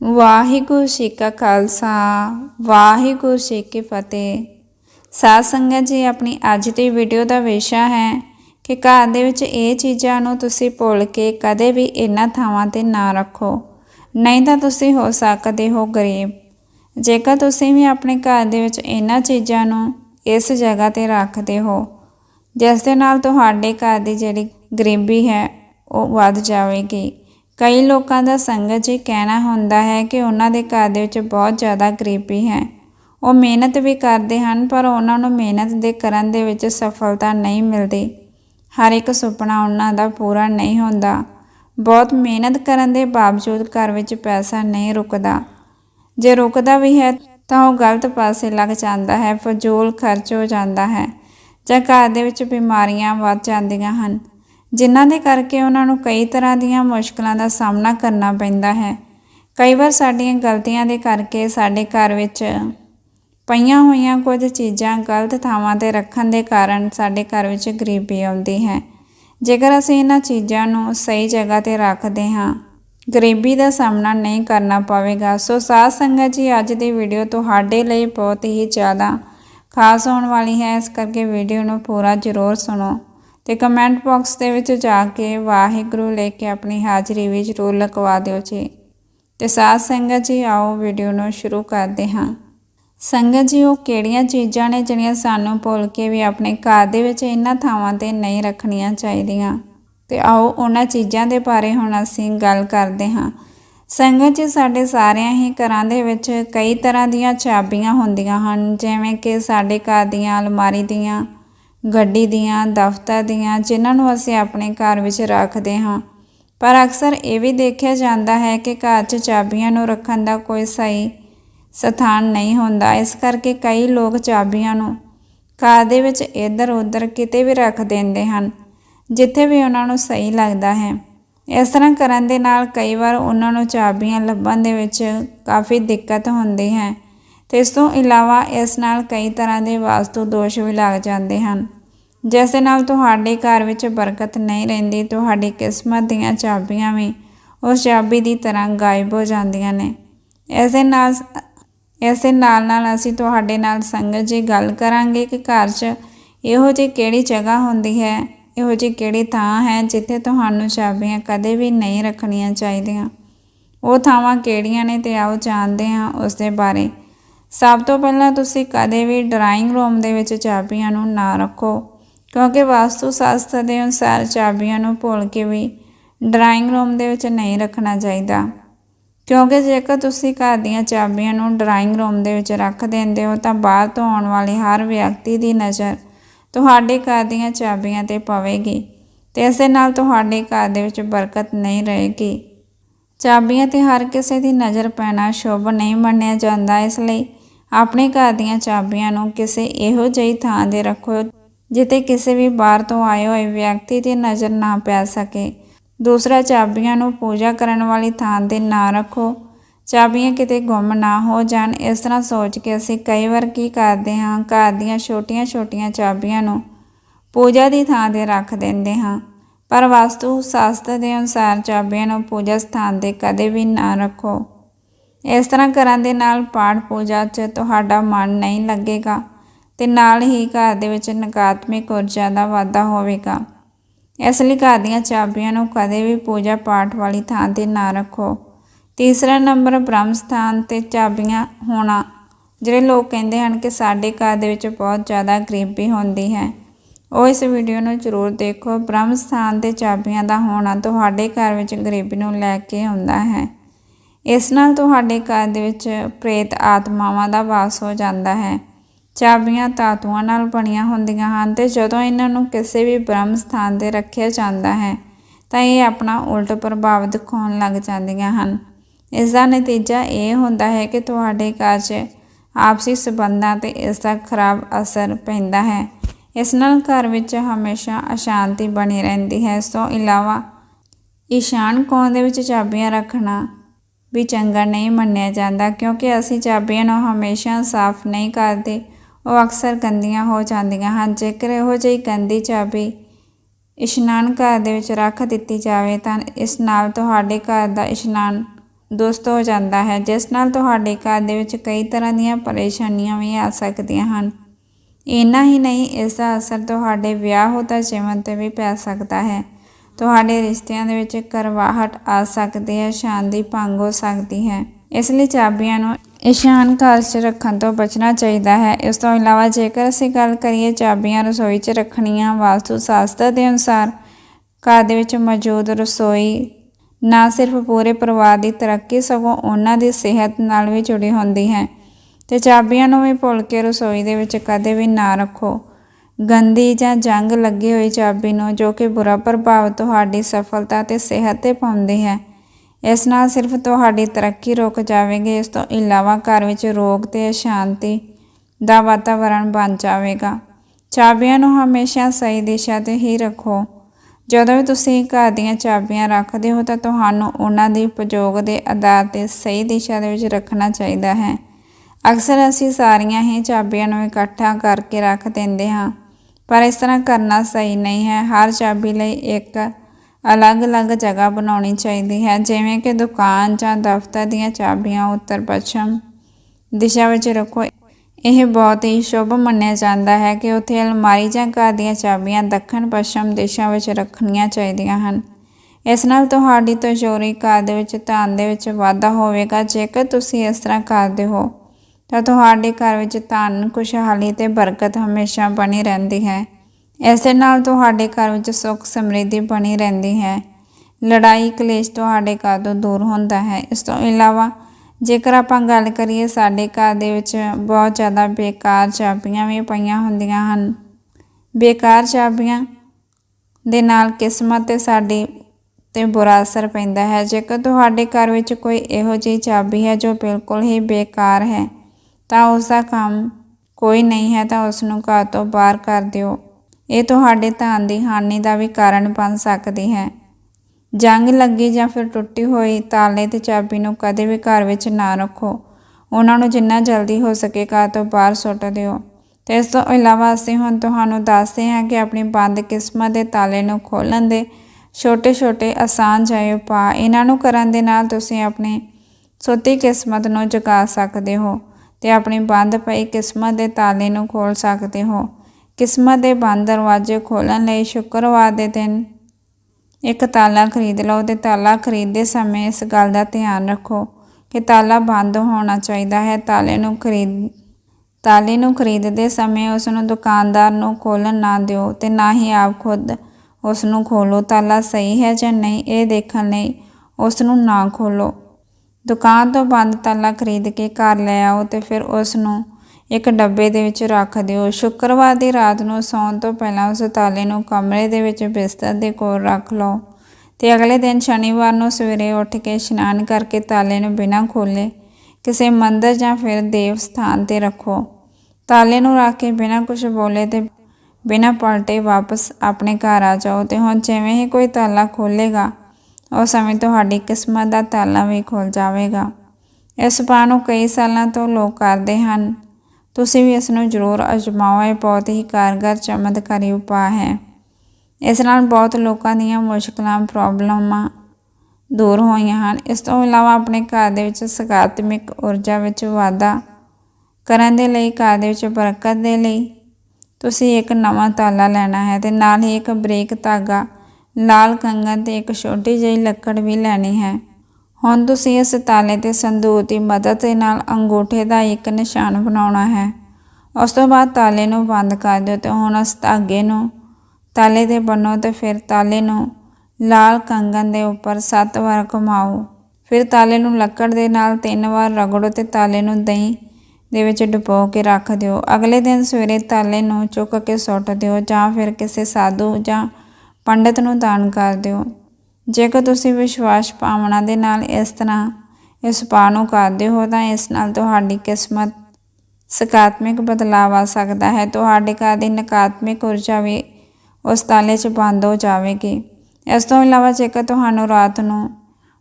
ਵਾਹਿਗੁਰੂ ਜੀ ਕਾ ਖਾਲਸਾ, ਵਾਹਿਗੁਰੂ ਜੀ ਕੀ ਫਤਿਹ। ਸਾਧ ਸੰਗਤ ਜੀ, ਆਪਣੀ ਅੱਜ ਦੀ ਵੀਡੀਓ ਦਾ ਵਿਸ਼ਾ ਹੈ ਕਿ ਘਰ ਦੇ ਵਿੱਚ ਇਹ ਚੀਜ਼ਾਂ ਨੂੰ ਤੁਸੀਂ ਭੁੱਲ ਕੇ ਕਦੇ ਵੀ ਇਹਨਾਂ ਥਾਵਾਂ ਤੇ ਨਾ ਰੱਖੋ। ਨਹੀਂ ਤਾਂ ਤੁਸੀਂ ਹੋ ਸਕਦੇ ਹੋ ਗਰੀਬ। ਜੇਕਰ ਤੁਸੀਂ ਵੀ ਆਪਣੇ ਘਰ ਦੇ ਵਿੱਚ ਇਹਨਾਂ ਚੀਜ਼ਾਂ ਨੂੰ ਇਸ ਜਗ੍ਹਾ ਤੇ ਰੱਖਦੇ ਹੋ, ਜਿਸ ਦੇ ਨਾਲ ਤੁਹਾਡੇ ਘਰ ਦੀ ਜਿਹੜੀ ਗਰੀਬੀ ਹੈ, ਉਹ ਵੱਧ ਜਾਵੇਗੀ। ਕਈ ਲੋਕਾਂ ਦਾ ਸੰਗਤ ਜੀ ਕਹਿਣਾ ਹੁੰਦਾ ਹੈ ਕਿ ਉਹਨਾਂ ਦੇ ਘਰ ਦੇ ਵਿੱਚ ਬਹੁਤ ਜ਼ਿਆਦਾ ਗਰੀਬੀ ਹੈ। ਉਹ ਮਿਹਨਤ ਵੀ ਕਰਦੇ ਹਨ, ਪਰ ਉਹਨਾਂ ਨੂੰ ਮਿਹਨਤ ਦੇ ਕਰਨ ਦੇ ਵਿੱਚ ਸਫਲਤਾ ਨਹੀਂ ਮਿਲਦੀ। ਹਰ ਇੱਕ ਸੁਪਨਾ ਉਹਨਾਂ ਦਾ ਪੂਰਾ ਨਹੀਂ ਹੁੰਦਾ। ਬਹੁਤ ਮਿਹਨਤ ਕਰਨ ਦੇ ਬਾਵਜੂਦ ਘਰ ਵਿੱਚ ਪੈਸਾ ਨਹੀਂ ਰੁਕਦਾ। ਜੇ ਰੁਕਦਾ ਵੀ ਹੈ, ਤਾਂ ਉਹ ਗਲਤ ਪਾਸੇ ਲੱਗ ਜਾਂਦਾ ਹੈ, ਫਜ਼ੂਲ ਖਰਚ ਹੋ ਜਾਂਦਾ ਹੈ ਜਾਂ ਘਰ ਦੇ ਵਿੱਚ ਬਿਮਾਰੀਆਂ ਵੱਧ ਜਾਂਦੀਆਂ ਹਨ। ਜਿਨ੍ਹਾਂ ਦੇ ਕਰਕੇ ਉਹਨਾਂ ਨੂੰ ਕਈ ਤਰ੍ਹਾਂ ਦੀਆਂ ਮੁਸ਼ਕਲਾਂ ਦਾ ਸਾਹਮਣਾ ਕਰਨਾ ਪੈਂਦਾ ਹੈ। ਕਈ ਵਾਰ ਸਾਡੀਆਂ ਗਲਤੀਆਂ ਦੇ ਕਰਕੇ ਸਾਡੇ ਘਰ ਵਿੱਚ ਪਈਆਂ ਹੋਈਆਂ ਕੁਝ ਚੀਜ਼ਾਂ ਗਲਤ ਥਾਵਾਂ ਤੇ ਰੱਖਣ ਦੇ ਕਾਰਨ ਸਾਡੇ ਘਰ ਵਿੱਚ ਗਰੀਬੀ ਆਉਂਦੀ ਹੈ। ਜੇਕਰ ਅਸੀਂ ਇਹਨਾਂ ਚੀਜ਼ਾਂ ਨੂੰ ਸਹੀ ਜਗ੍ਹਾ ਤੇ ਰੱਖਦੇ ਹਾਂ, ਗਰੀਬੀ ਦਾ ਸਾਹਮਣਾ ਨਹੀਂ ਕਰਨਾ ਪਵੇਗਾ। ਸੋ ਸਾਧ ਸੰਗਤ ਜੀ, ਅੱਜ ਦੀ ਵੀਡੀਓ ਤੁਹਾਡੇ ਲਈ ਬਹੁਤ ਹੀ ਜ਼ਿਆਦਾ ਖਾਸ ਹੋਣ ਵਾਲੀ ਹੈ। ਇਸ ਕਰਕੇ ਵੀਡੀਓ ਨੂੰ ਪੂਰਾ ਜ਼ਰੂਰ ਸੁਣੋ। ਤੇ ਕਮੈਂਟ ਬਾਕਸ ਦੇ ਵਿੱਚ ਜਾ ਕੇ ਵਾਹਿਗੁਰੂ ਲੈ ਕੇ ਆਪਣੀ ਹਾਜ਼ਰੀ ਵੀ ਜ਼ਰੂਰ ਲਗਵਾ ਦਿਓ ਜੀ। ਤੇ ਸਾਧ ਸੰਗਤ ਜੀ, ਆਓ ਵੀਡੀਓ ਨੂੰ ਸ਼ੁਰੂ ਕਰਦੇ ਹਾਂ। ਸੰਗਤ ਜੀ, ਉਹ ਕਿਹੜੀਆਂ ਚੀਜ਼ਾਂ ਨੇ ਜਿਹੜੀਆਂ ਸਾਨੂੰ ਭੁੱਲ ਕੇ ਵੀ ਆਪਣੇ ਘਰ ਦੇ ਵਿੱਚ ਇਹਨਾਂ ਥਾਵਾਂ ਤੇ ਨਹੀਂ ਰੱਖਣੀਆਂ ਚਾਹੀਦੀਆਂ? ਤੇ ਆਓ ਉਹਨਾਂ ਚੀਜ਼ਾਂ ਦੇ ਬਾਰੇ ਹੁਣ ਅਸੀਂ ਗੱਲ ਕਰਦੇ ਹਾਂ। ਸੰਗਤ ਜੀ, ਸਾਡੇ ਸਾਰਿਆਂ ਹੀ ਘਰਾਂ ਦੇ ਵਿੱਚ ਕਈ ਤਰ੍ਹਾਂ ਦੀਆਂ ਚਾਬੀਆਂ ਹੁੰਦੀਆਂ ਹਨ, ਜਿਵੇਂ ਕਿ ਸਾਡੇ ਘਰ ਦੀਆਂ ਅਲਮਾਰੀ ਦੀਆਂ ਗੱਡੀ ਦੀਆਂ, ਦਫ਼ਤਰ ਦੀਆਂ, ਜਿਨ੍ਹਾਂ ਨੂੰ ਅਸੀਂ ਆਪਣੇ ਘਰ ਵਿੱਚ ਰੱਖਦੇ ਹਾਂ। ਪਰ ਅਕਸਰ ਇਹ ਵੀ ਦੇਖਿਆ ਜਾਂਦਾ ਹੈ ਕਿ ਘਰ 'ਚ ਚਾਬੀਆਂ ਨੂੰ ਰੱਖਣ ਦਾ ਕੋਈ ਸਹੀ ਸਥਾਨ ਨਹੀਂ ਹੁੰਦਾ। ਇਸ ਕਰਕੇ ਕਈ ਲੋਕ ਚਾਬੀਆਂ ਨੂੰ ਘਰ ਦੇ ਵਿੱਚ ਇੱਧਰ ਉੱਧਰ ਕਿਤੇ ਵੀ ਰੱਖ ਦਿੰਦੇ ਹਨ, ਜਿੱਥੇ ਵੀ ਉਹਨਾਂ ਨੂੰ ਸਹੀ ਲੱਗਦਾ ਹੈ। ਇਸ ਤਰ੍ਹਾਂ ਕਰਨ ਦੇ ਨਾਲ ਕਈ ਵਾਰ ਉਹਨਾਂ ਨੂੰ ਚਾਬੀਆਂ ਲੱਭਣ ਦੇ ਵਿੱਚ ਕਾਫੀ ਦਿੱਕਤ ਹੁੰਦੀ ਹੈ। ਤੇ ਇਸ ਤੋਂ ਇਲਾਵਾ ਇਸ ਨਾਲ ਕਈ ਤਰ੍ਹਾਂ ਦੇ ਵਾਸਤੂ ਦੋਸ਼ ਵੀ ਲੱਗ ਜਾਂਦੇ ਹਨ। ਜਿਸ ਦੇ ਨਾਲ ਤੁਹਾਡੇ ਘਰ ਵਿੱਚ ਬਰਕਤ ਨਹੀਂ ਰਹਿੰਦੀ, ਤੁਹਾਡੀ ਕਿਸਮਤ ਦੀਆਂ ਚਾਬੀਆਂ ਵੀ ਉਸ ਚਾਬੀ ਦੀ ਤਰ੍ਹਾਂ ਗਾਇਬ ਹੋ ਜਾਂਦੀਆਂ ਨੇ। ਇਸ ਦੇ ਨਾਲ ਦੇ ਨਾਲ ਨਾਲ ਅਸੀਂ ਤੁਹਾਡੇ ਨਾਲ ਸੰਗਤ ਜੀ ਗੱਲ ਕਰਾਂਗੇ ਕਿ ਘਰ 'ਚ ਇਹੋ ਜਿਹੀ ਕਿਹੜੀ ਜਗ੍ਹਾ ਹੁੰਦੀ ਹੈ, ਇਹੋ ਜਿਹੀ ਕਿਹੜੀ ਥਾਂ ਹੈ ਜਿੱਥੇ ਤੁਹਾਨੂੰ ਚਾਬੀਆਂ ਕਦੇ ਵੀ ਨਹੀਂ ਰੱਖਣੀਆਂ ਚਾਹੀਦੀਆਂ। ਉਹ ਥਾਵਾਂ ਕਿਹੜੀਆਂ ਨੇ ਤੇ ਆਓ ਜਾਣਦੇ ਹਾਂ ਉਸ ਦੇ ਬਾਰੇ। ਸਭ ਤੋਂ ਪਹਿਲਾਂ ਤੁਸੀਂ ਕਦੇ ਵੀ ਡਰਾਇੰਗ ਰੂਮ ਦੇ ਵਿੱਚ ਚਾਬੀਆਂ ਨੂੰ ਨਾ ਰੱਖੋ, ਕਿਉਂਕਿ ਵਾਸਤੂ ਸ਼ਾਸਤਰ ਦੇ ਅਨੁਸਾਰ ਚਾਬੀਆਂ ਨੂੰ ਭੁੱਲ ਕੇ ਵੀ ਡਰਾਇੰਗ ਰੂਮ ਦੇ ਵਿੱਚ ਨਹੀਂ ਰੱਖਣਾ ਚਾਹੀਦਾ। ਕਿਉਂਕਿ ਜੇਕਰ ਤੁਸੀਂ ਘਰ ਦੀਆਂ ਚਾਬੀਆਂ ਨੂੰ ਡਰਾਇੰਗ ਰੂਮ ਦੇ ਵਿੱਚ ਰੱਖ ਦਿੰਦੇ ਹੋ, ਤਾਂ ਬਾਹਰ ਤੋਂ ਆਉਣ ਵਾਲੇ ਹਰ ਵਿਅਕਤੀ ਦੀ ਨਜ਼ਰ ਤੁਹਾਡੇ ਘਰ ਦੀਆਂ ਚਾਬੀਆਂ ਤੇ ਪਵੇਗੀ ਤੇ ਇਸ ਦੇ ਨਾਲ ਤੁਹਾਡੇ ਘਰ ਦੇ ਵਿੱਚ ਬਰਕਤ ਨਹੀਂ ਰਹੇਗੀ। ਚਾਬੀਆਂ ਤੇ ਹਰ ਕਿਸੇ ਦੀ ਨਜ਼ਰ ਪੈਣਾ ਸ਼ੁਭ ਨਹੀਂ ਮੰਨਿਆ ਜਾਂਦਾ, ਇਸ ਲਈ ਆਪਣੇ ਘਰ ਦੀਆਂ ਚਾਬੀਆਂ ਨੂੰ ਕਿਸੇ ਇਹੋ ਜਿਹੀ ਥਾਂ 'ਤੇ ਰੱਖੋ, ਜਿੱਥੇ ਕਿਸੇ ਵੀ ਬਾਹਰ ਤੋਂ ਆਏ ਹੋਏ ਵਿਅਕਤੀ ਦੀ ਨਜ਼ਰ ਨਾ ਪੈ ਸਕੇ। ਦੂਸਰਾ, ਚਾਬੀਆਂ ਨੂੰ ਪੂਜਾ ਕਰਨ ਵਾਲੀ ਥਾਂ ਤੇ ਨਾ ਰੱਖੋ। ਚਾਬੀਆਂ ਕਿਤੇ ਗੁੰਮ ਨਾ ਹੋ ਜਾਣ। ਇਸ ਤਰ੍ਹਾਂ ਸੋਚ ਕੇ ਅਸੀਂ ਕਈ ਵਾਰ ਕੀ ਕਰਦੇ ਹਾਂ, ਘਰ ਦੀਆਂ ਛੋਟੀਆਂ-ਛੋਟੀਆਂ ਚਾਬੀਆਂ ਨੂੰ ਪੂਜਾ ਦੀ ਥਾਂ ਤੇ ਰੱਖ ਦਿੰਦੇ ਹਾਂ। ਪਰ ਵਾਸਤੂ ਸ਼ਾਸਤਰ ਦੇ ਅਨੁਸਾਰ ਚਾਬੀਆਂ ਨੂੰ ਪੂਜਾ ਸਥਾਨ ਤੇ ਕਦੇ ਵੀ ਨਾ ਰੱਖੋ। ਇਸ ਤਰ੍ਹਾਂ ਕਰਨ ਦੇ ਨਾਲ ਪਾਠ ਪੂਜਾ 'ਚ ਤੁਹਾਡਾ ਮਨ ਨਹੀਂ ਲੱਗੇਗਾ ਤੇ ਨਾਲ ਹੀ ਘਰ ਦੇ ਵਿੱਚ ਨਕਾਰਾਤਮਕ ਊਰਜਾ ਦਾ ਵਾਧਾ ਹੋਵੇਗਾ। ਇਸ ਲਈ ਘਰ ਦੀਆਂ ਚਾਬੀਆਂ ਨੂੰ ਕਦੇ ਵੀ ਪੂਜਾ ਪਾਠ ਵਾਲੀ ਥਾਂ ਤੇ ਨਾ ਰੱਖੋ। ਤੀਸਰਾ ਨੰਬਰ, ਬ੍ਰਹਮ ਸਥਾਨ ਤੇ ਚਾਬੀਆਂ ਹੋਣਾ। ਜਿਹੜੇ ਲੋਕ ਕਹਿੰਦੇ ਹਨ ਕਿ ਸਾਡੇ ਘਰ ਦੇ ਵਿੱਚ ਬਹੁਤ ਜ਼ਿਆਦਾ ਗਰੀਬੀ ਹੁੰਦੀ ਹੈ, ਉਹ ਇਸ ਵੀਡੀਓ ਨੂੰ ਜ਼ਰੂਰ ਦੇਖੋ। ਬ੍ਰਹਮ ਸਥਾਨ ਤੇ ਚਾਬੀਆਂ ਦਾ ਹੋਣਾ ਤੁਹਾਡੇ ਘਰ ਵਿੱਚ ਗਰੀਬੀ ਨੂੰ ਲੈ ਕੇ ਆਉਂਦਾ ਹੈ। ਇਸ ਨਾਲ ਤੁਹਾਡੇ ਘਰ ਦੇ ਵਿੱਚ ਪ੍ਰੇਤ ਆਤਮਾਵਾਂ ਦਾ ਵਾਸ ਹੋ ਜਾਂਦਾ ਹੈ। ਚਾਬੀਆਂ ਧਾਤੂਆਂ ਨਾਲ ਬਣੀਆਂ ਹੁੰਦੀਆਂ ਹਨ ਤੇ ਜਦੋਂ ਇਹਨਾਂ ਨੂੰ ਕਿਸੇ ਵੀ ਬ੍ਰਹਮ ਸਥਾਨ ਤੇ ਰੱਖਿਆ ਜਾਂਦਾ ਹੈ, ਤਾਂ ਇਹ ਆਪਣਾ ਉਲਟ ਪ੍ਰਭਾਵ ਦਿਖਾਉਣ ਲੱਗ ਜਾਂਦੀਆਂ ਹਨ। ਇਸ ਦਾ ਨਤੀਜਾ ਇਹ ਹੁੰਦਾ ਹੈ ਕਿ ਤੁਹਾਡੇ ਘਰ 'ਚ ਆਪਸੀ ਸਬੰਧਾਂ ਤੇ ਇਸ ਦਾ ਖਰਾਬ ਅਸਰ ਪੈਂਦਾ ਹੈ। ਇਸ ਨਾਲ ਘਰ ਵਿੱਚ ਹਮੇਸ਼ਾ ਅਸ਼ਾਂਤੀ ਬਣੀ ਰਹਿੰਦੀ ਹੈ। ਇਸ ਤੋਂ ਇਲਾਵਾ, ਈਸ਼ਾਨ ਕੋਣ ਦੇ ਵਿੱਚ ਚਾਬੀਆਂ ਰੱਖਣਾ ਵੀ ਚੰਗਾ ਨਹੀਂ ਮੰਨਿਆ ਜਾਂਦਾ ਕਿਉਂਕਿ ਅਸੀਂ ਚਾਬੀਆਂ ਨੂੰ ਹਮੇਸ਼ਾ ਸਾਫ਼ ਨਹੀਂ ਕਰਦੇ। ਉਹ ਅਕਸਰ ਗੰਦੀਆਂ ਹੋ ਜਾਂਦੀਆਂ ਹਨ। ਜੇਕਰ ਇਹੋ ਜਿਹੀ ਗੰਦੀ ਚਾਬੀ ਇਸ਼ਨਾਨ ਘਰ ਦੇ ਵਿੱਚ ਰੱਖ ਦਿੱਤੀ ਜਾਵੇ ਤਾਂ ਇਸ ਨਾਲ ਤੁਹਾਡੇ ਘਰ ਦਾ ਇਸ਼ਨਾਨ ਦੁਸਤ ਹੋ ਜਾਂਦਾ ਹੈ, ਜਿਸ ਨਾਲ ਤੁਹਾਡੇ ਘਰ ਦੇ ਵਿੱਚ ਕਈ ਤਰ੍ਹਾਂ ਦੀਆਂ ਪਰੇਸ਼ਾਨੀਆਂ ਵੀ ਆ ਸਕਦੀਆਂ ਹਨ। ਇੰਨਾ ਹੀ ਨਹੀਂ, ਇਸ ਦਾ ਅਸਰ ਤੁਹਾਡੇ ਵਿਆਹ ਹੋਤਾ ਜੀਵਨ ਤੇ ਵੀ ਪੈ ਸਕਦਾ ਹੈ। ਤੁਹਾਡੇ ਰਿਸ਼ਤਿਆਂ ਦੇ ਵਿੱਚ ਕਰਵਾਹਟ ਆ ਸਕਦੀ ਹੈ, ਸ਼ਾਂਤੀ ਭੰਗ ਹੋ ਸਕਦੀ ਹੈ। ਇਸ ਲਈ ਚਾਬੀਆਂ ਨੂੰ ਇਸ਼ਾਨ ਘਰ 'ਚ ਰੱਖਣ ਤੋਂ ਬਚਣਾ ਚਾਹੀਦਾ ਹੈ। ਇਸ ਤੋਂ ਇਲਾਵਾ ਜੇਕਰ ਅਸੀਂ ਗੱਲ ਕਰੀਏ ਚਾਬੀਆਂ ਰਸੋਈ 'ਚ ਰੱਖਣੀਆਂ ਵਾਸਤੂ ਸ਼ਾਸਤਰ ਦੇ ਅਨੁਸਾਰ, ਘਰ ਦੇ ਵਿੱਚ ਮੌਜੂਦ ਰਸੋਈ ਨਾ ਸਿਰਫ ਪੂਰੇ ਪਰਿਵਾਰ ਦੀ ਤਰੱਕੀ ਸਗੋਂ ਉਹਨਾਂ ਦੀ ਸਿਹਤ ਨਾਲ ਵੀ ਜੁੜੀ ਹੁੰਦੀ ਹੈ। ਤੇ ਚਾਬੀਆਂ ਨੂੰ ਵੀ ਭੁੱਲ ਕੇ ਰਸੋਈ ਦੇ ਵਿੱਚ ਕਦੇ ਵੀ ਨਾ ਰੱਖੋ। ਗੰਦੀ ਜਾਂ ਜੰਗ ਲੱਗੀ ਹੋਈ ਚਾਬੀ ਨੂੰ ਜੋ ਕਿ ਬੁਰਾ ਪ੍ਰਭਾਵ ਤੁਹਾਡੀ ਸਫਲਤਾ ਤੇ ਸਿਹਤ ਤੇ ਪਾਉਂਦੀ ਹੈ। ਇਸ ਨਾਲ ਸਿਰਫ ਤੁਹਾਡੀ ਤਰੱਕੀ ਰੁਕ ਜਾਵੇਗੀ, ਇਸ ਤੋਂ ਇਲਾਵਾ ਘਰ ਵਿੱਚ ਰੋਗ ਤੇ ਅਸ਼ਾਂਤੀ ਦਾ ਵਾਤਾਵਰਣ ਬਣ ਜਾਵੇਗਾ। ਚਾਬੀਆਂ ਨੂੰ ਹਮੇਸ਼ਾ ਸਹੀ ਦਿਸ਼ਾ ਤੇ ਹੀ ਰੱਖੋ। ਜਦੋਂ ਵੀ ਤੁਸੀਂ ਘਰ ਦੀਆਂ ਚਾਬੀਆਂ ਰੱਖਦੇ ਹੋ ਤਾਂ ਤੁਹਾਨੂੰ ਉਹਨਾਂ ਦੀ ਉਪਯੋਗ ਦੇ ਆਧਾਰ ਤੇ ਸਹੀ ਦਿਸ਼ਾ ਦੇ ਵਿੱਚ ਰੱਖਣਾ ਚਾਹੀਦਾ ਹੈ। ਅਕਸਰ ਅਸੀਂ ਸਾਰੀਆਂ ਹੀ ਚਾਬੀਆਂ ਨੂੰ ਇਕੱਠਾ ਕਰਕੇ ਰੱਖ ਦਿੰਦੇ ਹਾਂ। ਪਰ ਇਸ ਤਰ੍ਹਾਂ ਕਰਨਾ ਸਹੀ ਨਹੀਂ ਹੈ। ਹਰ ਚਾਬੀ ਲਈ ਇੱਕ ਅਲੱਗ-ਅਲੱਗ ਜਗ੍ਹਾ ਬਣਾਉਣੀ ਚਾਹੀਦੀ ਹੈ, ਜਿਵੇਂ ਕਿ ਦੁਕਾਨ ਜਾਂ ਦਫ਼ਤਰ ਦੀਆਂ ਚਾਬੀਆਂ ਉੱਤਰ ਪੱਛਮ ਦਿਸ਼ਾ ਵਿੱਚ ਰੱਖੋ। ਇਹ ਬਹੁਤ ਹੀ ਸ਼ੁਭ ਮੰਨਿਆ ਜਾਂਦਾ ਹੈ ਕਿ ਉੱਥੇ ਅਲਮਾਰੀ ਜਾਂ ਘਰ ਦੀਆਂ ਚਾਬੀਆਂ ਦੱਖਣ ਪੱਛਮ ਦਿਸ਼ਾ ਵਿੱਚ ਰੱਖਣੀਆਂ ਚਾਹੀਦੀਆਂ ਹਨ। ਇਸ ਨਾਲ ਤੁਹਾਡੀ ਤਿਜੋਰੀ ਘਰ ਦੇ ਵਿੱਚ, ਧਨ ਦੇ ਵਿੱਚ ਵਾਧਾ ਹੋਵੇਗਾ। ਜੇਕਰ ਤੁਸੀਂ ਇਸ ਤਰ੍ਹਾਂ ਕਰਦੇ ਹੋ ਤਾਂ ਤੁਹਾਡੇ ਘਰ ਵਿੱਚ ਧਨ, ਖੁਸ਼ਹਾਲੀ ਤੇ ਬਰਕਤ ਹਮੇਸ਼ਾ ਬਣੀ ਰਹਿੰਦੀ ਹੈ। ਇਸ ਦੇ ਨਾਲ ਤੁਹਾਡੇ ਘਰ ਵਿੱਚ ਸੁੱਖ ਸਮਰਿੱਧੀ ਬਣੀ ਰਹਿੰਦੀ ਹੈ। ਲੜਾਈ, ਕਲੇਸ਼ ਤੁਹਾਡੇ ਘਰ ਤੋਂ ਦੂਰ ਹੁੰਦਾ ਹੈ। ਇਸ ਤੋਂ ਇਲਾਵਾ ਜੇਕਰ ਆਪਾਂ ਗੱਲ ਕਰੀਏ, ਸਾਡੇ ਘਰ ਦੇ ਵਿੱਚ ਬਹੁਤ ਜ਼ਿਆਦਾ ਬੇਕਾਰ ਚਾਬੀਆਂ ਵੀ ਪਈਆਂ ਹੁੰਦੀਆਂ ਹਨ। ਬੇਕਾਰ ਚਾਬੀਆਂ ਦੇ ਨਾਲ ਕਿਸਮਤ ਤੇ ਸਾਡੀ ਤੇ ਬੁਰਾ ਅਸਰ ਪੈਂਦਾ ਹੈ। ਜੇਕਰ ਤੁਹਾਡੇ ਘਰ ਵਿੱਚ ਕੋਈ ਇਹੋ ਜਿਹੀ ਚਾਬੀ ਹੈ ਜੋ ਬਿਲਕੁਲ ਹੀ ਬੇਕਾਰ ਹੈ ਤਾਂ ਉਸ ਦਾ ਕੰਮ ਕੋਈ ਨਹੀਂ ਹੈ ਤਾਂ ਉਸ ਨੂੰ ਘਰ ਤੋਂ ਬਾਹਰ ਕਰ ਦਿਓ। ਇਹ ਤੁਹਾਡੇ ਧਨ ਦੀ ਹਾਨੀ ਦਾ ਵੀ ਕਾਰਨ ਬਣ ਸਕਦੀ ਹੈ। ਜੰਗ ਲੱਗੀ ਜਾਂ ਫਿਰ ਟੁੱਟੀ ਹੋਈ, ਤਾਲੇ ਤੇ ਚਾਬੀ ਨੂੰ ਕਦੇ ਵੀ ਘਰ ਵਿੱਚ ਨਾ ਰੱਖੋ। ਉਹਨਾਂ ਨੂੰ ਜਿੰਨਾ ਜਲਦੀ ਹੋ ਸਕੇ ਘਰ ਤੋਂ ਬਾਹਰ ਸੁੱਟ ਦਿਓ। ਤੇ ਇਸ ਤੋਂ ਇਲਾਵਾ ਅਸੀਂ ਹੁਣ ਤੁਹਾਨੂੰ ਦੱਸਦੇ ਹਾਂ ਕਿ ਆਪਣੀ ਬੰਦ ਕਿਸਮਤ ਦੇ ਤਾਲੇ ਨੂੰ ਖੋਲਣ ਦੇ ਛੋਟੇ-ਛੋਟੇ ਆਸਾਨ ਜਿਹੇ ਉਪਾਅ ਇਹਨਾਂ ਨੂੰ ਕਰਨ ਦੇ ਨਾਲ ਤੁਸੀਂ ਆਪਣੀ ਸੁੱਤੀ ਕਿਸਮਤ ਨੂੰ ਜਗਾ ਸਕਦੇ ਹੋ। ਤੇ ਆਪਣੀ ਬੰਦ ਪਈ ਕਿਸਮਤ ਦੇ ਤਾਲੇ ਨੂੰ ਖੋਲ ਸਕਦੇ ਹੋ। ਕਿਸਮਤ ਦੇ ਬੰਦ ਦਰਵਾਜ਼ੇ ਖੋਲਣ ਲਈ ਸ਼ੁੱਕਰਵਾਰ ਦੇ ਦਿਨ ਇੱਕ ਤਾਲਾ ਖਰੀਦ ਲਓ ਤੇ ਤਾਲਾ ਖਰੀਦਦੇ ਸਮੇਂ ਇਸ ਗੱਲ ਦਾ ਧਿਆਨ ਰੱਖੋ ਕਿ ਤਾਲਾ ਬੰਦ ਹੋਣਾ ਚਾਹੀਦਾ ਹੈ। ਤਾਲੇ ਨੂੰ ਖਰੀਦ, ਤਾਲੇ ਨੂੰ ਖਰੀਦਦੇ ਸਮੇਂ ਉਸ ਨੂੰ ਦੁਕਾਨਦਾਰ ਨੂੰ ਖੋਲਣ ਨਾ ਦਿਓ ਤੇ ਨਾ ਹੀ ਆਪ ਖੁਦ ਉਸ ਨੂੰ ਖੋਲੋ ਤਾਲਾ ਸਹੀ ਹੈ ਜਾਂ ਨਹੀਂ ਇਹ ਦੇਖਣ ਲਈ ਉਸ ਨੂੰ ਨਾ ਖੋਲੋ ਦੁਕਾਨ ਤੋਂ ਬੰਦ ਤਾਲਾ ਖਰੀਦ ਕੇ ਘਰ ਲੈ ਆਓ ਤੇ ਫਿਰ ਉਸ ਨੂੰ ਇੱਕ ਡੱਬੇ ਦੇ ਵਿੱਚ ਰੱਖ ਦਿਓ। ਸ਼ੁੱਕਰਵਾਰ ਦੀ ਰਾਤ ਨੂੰ ਸੌਣ ਤੋਂ ਪਹਿਲਾਂ ਉਸ ਤਾਲੇ ਨੂੰ ਕਮਰੇ ਦੇ ਵਿੱਚ ਬਿਸਤਰ ਦੇ ਕੋਲ ਰੱਖ ਲਓ ਤੇ ਅਗਲੇ ਦਿਨ ਸ਼ਨੀਵਾਰ ਨੂੰ ਸਵੇਰੇ ਉੱਠ ਕੇ ਇਸ਼ਨਾਨ ਕਰਕੇ ਤਾਲੇ ਨੂੰ ਬਿਨਾਂ ਖੋਲੇ ਕਿਸੇ ਮੰਦਰ ਜਾਂ ਫਿਰ ਦੇਵ ਸਥਾਨ ਤੇ ਰੱਖੋ। ਤਾਲੇ ਨੂੰ ਰੱਖ ਕੇ ਬਿਨਾਂ ਕੁਝ ਬੋਲੇ ਤੇ ਬਿਨਾਂ ਪਲਟੇ ਵਾਪਸ ਆਪਣੇ ਘਰ ਆ ਜਾਓ ਤੇ ਹੁਣ ਜਿਵੇਂ ਹੀ ਕੋਈ ਤਾਲਾ ਖੋਲੇਗਾ ਉਸ ਸਮੇਂ ਤੁਹਾਡੀ ਕਿਸਮਤ ਦਾ ਤਾਲਾ ਵੀ ਖੁੱਲ ਜਾਵੇਗਾ। ਇਸ ਉਪਾਅ ਨੂੰ ਕਈ ਸਾਲਾਂ ਤੋਂ ਲੋਕ ਕਰਦੇ ਹਨ। ਤੁਸੀਂ ਵੀ ਇਸ ਨੂੰ ਜ਼ਰੂਰ ਅਜਮਾਓ। ਇਹ ਬਹੁਤ ਹੀ ਕਾਰਗਰ, ਚਮਤਕਾਰੀ ਉਪਾਅ ਹੈ। ਇਸ ਨਾਲ ਬਹੁਤ ਲੋਕਾਂ ਦੀਆਂ ਮੁਸ਼ਕਲਾਂ, ਪ੍ਰੋਬਲਮਾਂ ਦੂਰ ਹੋਈਆਂ ਹਨ। ਇਸ ਤੋਂ ਇਲਾਵਾ ਆਪਣੇ ਘਰ ਦੇ ਵਿੱਚ ਸਕਾਰਾਤਮਕ ਊਰਜਾ ਵਿੱਚ ਵਾਧਾ ਕਰਨ ਦੇ ਲਈ, ਘਰ ਦੇ ਵਿੱਚ ਬਰਕਤ ਦੇ ਲਈ ਤੁਸੀਂ ਇੱਕ ਨਵਾਂ ਤਾਲਾ ਲੈਣਾ ਹੈ ਤੇ ਨਾਲ ਹੀ ਇੱਕ ਬਰੀਕ ਧਾਗਾ ਲਾਲ ਕੰਗਨ ਤੇ ਇੱਕ ਛੋਟੀ ਜਿਹੀ ਲੱਕੜ ਵੀ ਲੈਣੀ ਹੈ। ਹੁਣ ਤੁਸੀਂ ਇਸ ਤਾਲੇ ਤੇ ਸੰਦੂਕ ਦੀ ਮਦਦ ਦੇ ਨਾਲ ਅੰਗੂਠੇ ਦਾ ਇੱਕ ਨਿਸ਼ਾਨ ਬਣਾਉਣਾ ਹੈ। ਉਸ ਤੋਂ ਬਾਅਦ ਤਾਲੇ ਨੂੰ ਬੰਦ ਕਰ ਦਿਓ ਤੇ ਹੁਣ ਉਸ ਧਾਗੇ ਨੂੰ, ਤਾਲੇ ਦੇ ਬੰਨੋ ਤੇ ਫਿਰ ਤਾਲੇ ਨੂੰ ਲਾਲ ਕੰਗਨ ਦੇ ਉੱਪਰ 7 ਵਾਰ ਘੁਮਾਓ। ਫਿਰ ਤਾਲੇ ਨੂੰ ਲੱਕੜ ਦੇ ਨਾਲ 3 ਵਾਰ ਰਗੜੋ ਤੇ ਤਾਲੇ ਨੂੰ ਦਹੀਂ ਦੇ ਵਿੱਚ ਡੁਬੋ ਕੇ ਰੱਖ ਦਿਓ। ਅਗਲੇ ਦਿਨ ਸਵੇਰੇ ਤਾਲੇ ਨੂੰ ਚੁੱਕ ਕੇ ਸੁੱਟ ਦਿਓ ਜਾਂ ਫਿਰ ਕਿਸੇ ਸਾਧੂ ਜਾਂ ਪੰਡਤ ਨੂੰ ਦਾਨ ਕਰ ਦਿਓ। ਜੇਕਰ ਤੁਸੀਂ ਵਿਸ਼ਵਾਸ ਭਾਵਨਾ ਦੇ ਨਾਲ ਇਸ ਤਰ੍ਹਾਂ ਇਸ ਉਪਾਅ ਨੂੰ ਕਰਦੇ ਹੋ, ਤਾਂ ਇਸ ਨਾਲ ਤੁਹਾਡੀ ਕਿਸਮਤ ਸਕਾਰਾਤਮਕ ਬਦਲਾਅ ਆ ਸਕਦਾ ਹੈ। ਤੁਹਾਡੇ ਘਰ ਦੀ ਨਕਾਰਾਤਮਕ ਊਰਜਾ ਵੀ ਉਸ ਤਾਲੇ 'ਚ ਬੰਦ ਹੋ ਜਾਵੇਗੀ। ਇਸ ਤੋਂ ਇਲਾਵਾ ਜੇਕਰ ਤੁਹਾਨੂੰ ਰਾਤ ਨੂੰ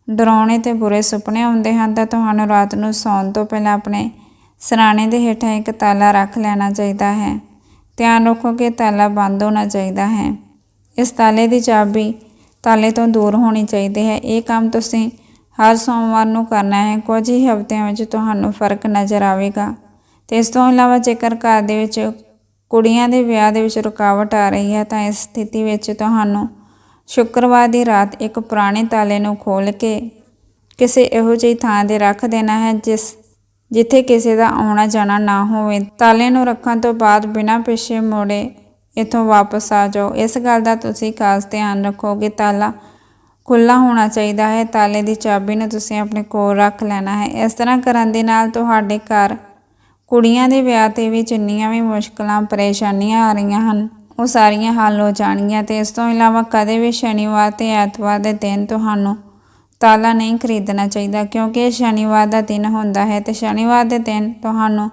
ਡਰਾਉਣੇ ਤੇ ਬੁਰੇ ਸੁਪਨੇ ਆਉਂਦੇ ਹਨ, ਤਾਂ ਤੁਹਾਨੂੰ ਰਾਤ ਨੂੰ ਸੌਣ ਤੋਂ ਪਹਿਲਾਂ ਆਪਣੇ ਸਰਾਣੇ ਦੇ ਹੇਠਾਂ ਇੱਕ ਤਾਲਾ ਰੱਖ ਲੈਣਾ ਚਾਹੀਦਾ ਹੈ। ਧਿਆਨ ਰੱਖੋ ਕਿ ਤਾਲਾ ਬੰਦ ਹੋਣਾ ਚਾਹੀਦਾ ਹੈ। ਇਸ ਤਾਲੇ ਦੀ ਚਾਬੀ ਤਾਲੇ ਤੋਂ ਦੂਰ ਹੋਣੀ ਚਾਹੀਦੀ ਹੈ। ਇਹ ਕੰਮ ਤੁਸੀਂ ਹਰ ਸੋਮਵਾਰ ਨੂੰ ਕਰਨਾ ਹੈ। ਕੁਝ ਹੀ ਹਫ਼ਤਿਆਂ ਵਿੱਚ ਤੁਹਾਨੂੰ ਫ਼ਰਕ ਨਜ਼ਰ ਆਵੇਗਾ। ਤੇ ਇਸ ਤੋਂ ਇਲਾਵਾ ਜੇਕਰ ਘਰ ਦੇ ਵਿੱਚ ਕੁੜੀਆਂ ਦੇ ਵਿਆਹ ਦੇ ਵਿੱਚ ਰੁਕਾਵਟ ਆ ਰਹੀ ਹੈ, ਤਾਂ ਇਸ ਸਥਿਤੀ ਵਿੱਚ ਤੁਹਾਨੂੰ ਸ਼ੁੱਕਰਵਾਰ ਦੀ ਰਾਤ ਇੱਕ ਪੁਰਾਣੇ ਤਾਲੇ ਨੂੰ ਖੋਲ ਕੇ ਕਿਸੇ ਇਹੋ ਜਿਹੀ ਥਾਂ ਤੇ ਰੱਖ ਦੇਣਾ ਹੈ, ਜਿਸ, ਜਿੱਥੇ ਕਿਸੇ ਦਾ ਆਉਣਾ ਜਾਣਾ ਨਾ ਹੋਵੇ। ਤਾਲੇ ਨੂੰ ਰੱਖਣ ਤੋਂ ਬਾਅਦ ਬਿਨਾਂ ਪਿੱਛੇ ਮੋੜੇ ਇੱਥੋਂ ਵਾਪਸ ਆ ਜਾਓ। ਇਸ ਗੱਲ ਦਾ ਤੁਸੀਂ ਖਾਸ ਧਿਆਨ ਰੱਖੋਗੇ। ਤਾਲਾ ਖੁੱਲਾ ਹੋਣਾ ਚਾਹੀਦਾ ਹੈ। ਤਾਲੇ ਦੀ ਚਾਬੀ ਨੂੰ ਤੁਸੀਂ ਆਪਣੇ ਕੋਲ ਰੱਖ ਲੈਣਾ ਹੈ। ਇਸ ਤਰ੍ਹਾਂ ਕਰਨ ਦੇ ਨਾਲ ਤੁਹਾਡੇ ਘਰ ਕੁੜੀਆਂ ਦੇ ਵਿਆਹ ਤੇ ਵੀ ਜਿੰਨੀਆਂ ਵੀ ਮੁਸ਼ਕਲਾਂ, ਪਰੇਸ਼ਾਨੀਆਂ ਆ ਰਹੀਆਂ ਹਨ, ਉਹ ਸਾਰੀਆਂ ਹੱਲ ਹੋ ਜਾਣਗੀਆਂ ਤੇ ਇਸ ਤੋਂ ਇਲਾਵਾ ਕਦੇ ਵੀ ਸ਼ਨੀਵਾਰ ਤੇ ਐਤਵਾਰ ਦੇ ਦਿਨ ਤੁਹਾਨੂੰ ਤਾਲਾ ਨਹੀਂ ਖਰੀਦਣਾ ਚਾਹੀਦਾ ਕਿਉਂਕਿ ਇਹ ਸ਼ਨੀਵਾਰ ਦਾ ਦਿਨ ਹੁੰਦਾ ਹੈ ਤੇ ਸ਼ਨੀਵਾਰ ਦੇ ਦਿਨ ਤੁਹਾਨੂੰ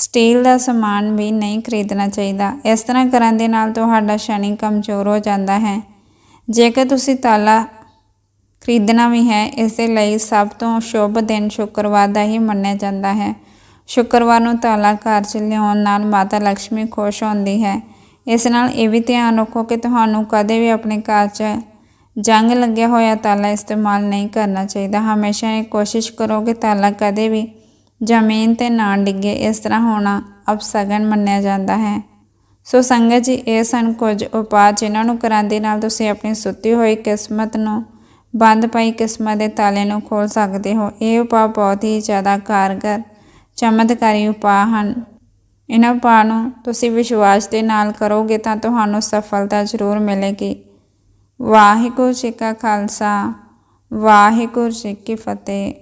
ਸਟੀਲ ਦਾ ਸਮਾਨ ਵੀ ਨਹੀਂ ਖਰੀਦਣਾ ਚਾਹੀਦਾ। ਇਸ ਤਰ੍ਹਾਂ ਕਰਨ ਦੇ ਨਾਲ ਤੁਹਾਡਾ ਸ਼ਨੀ ਕਮਜ਼ੋਰ ਹੋ ਜਾਂਦਾ ਹੈ। ਜੇਕਰ ਤੁਸੀਂ ਤਾਲਾ ਖਰੀਦਣਾ ਵੀ ਹੈ, ਇਸ ਦੇ ਲਈ ਸਭ ਤੋਂ ਸ਼ੁਭ ਦਿਨ ਸ਼ੁੱਕਰਵਾਰ ਦਾ ਹੀ ਮੰਨਿਆ ਜਾਂਦਾ ਹੈ। ਸ਼ੁੱਕਰਵਾਰ ਨੂੰ ਤਾਲਾ ਘਰ 'ਚ ਲਿਆਉਣ ਨਾਲ ਮਾਤਾ ਲక్ష్ਮੀ ਖੁਸ਼ ਹੁੰਦੀ ਹੈ। ਇਸ ਨਾਲ ਇਹ ਵੀ ਧਿਆਨ ਰੱਖੋ ਕਿ ਤੁਹਾਨੂੰ ਕਦੇ ਵੀ ਆਪਣੇ ਘਰ 'ਚ ਜੰਗ ਲੱਗਿਆ ਹੋਇਆ ਤਾਲਾ ਇਸਤੇਮਾਲ ਨਹੀਂ ਕਰਨਾ ਚਾਹੀਦਾ। ਹਮੇਸ਼ਾ ਇਹ ਕੋਸ਼ਿਸ਼ ਕਰੋ ਕਿ ਤਾਲਾ ਕਦੇ ਵੀ ਜ਼ਮੀਨ ਤੇ ਨਾ ਡਿੱਗੇ ਇਸ ਤਰ੍ਹਾਂ ਹੋਣਾ ਅਪਸਗਨ ਮੰਨਿਆ ਜਾਂਦਾ ਹੈ। ਸੋ ਸੰਗਤ ਜੀ, ਇਹ ਸਨ ਕੁਝ ਉਪਾਅ ਜਿਨ੍ਹਾਂ ਨੂੰ ਕਰਨ ਦੇ ਨਾਲ ਤੁਸੀਂ ਆਪਣੀ ਸੁੱਤੀ ਹੋਈ ਕਿਸਮਤ ਨੂੰ, ਬੰਦ ਪਈ ਕਿਸਮਤ ਦੇ ਤਾਲੇ ਨੂੰ ਖੋਲ ਸਕਦੇ ਹੋ। ਇਹ ਉਪਾਅ ਬਹੁਤ ਹੀ ਜ਼ਿਆਦਾ ਕਾਰਗਰ, ਚਮਤਕਾਰੀ ਉਪਾਅ ਹਨ। ਇਹਨਾਂ ਉਪਾਅ ਨੂੰ ਤੁਸੀਂ ਵਿਸ਼ਵਾਸ ਦੇ ਨਾਲ ਕਰੋਗੇ ਤਾਂ ਤੁਹਾਨੂੰ ਸਫਲਤਾ ਜ਼ਰੂਰ ਮਿਲੇਗੀ। ਵਾਹਿਗੁਰੂ ਜੀ ਕਾ ਖਾਲਸਾ, ਵਾਹਿਗੁਰੂ ਜੀ ਕੀ ਫਤਿਹ।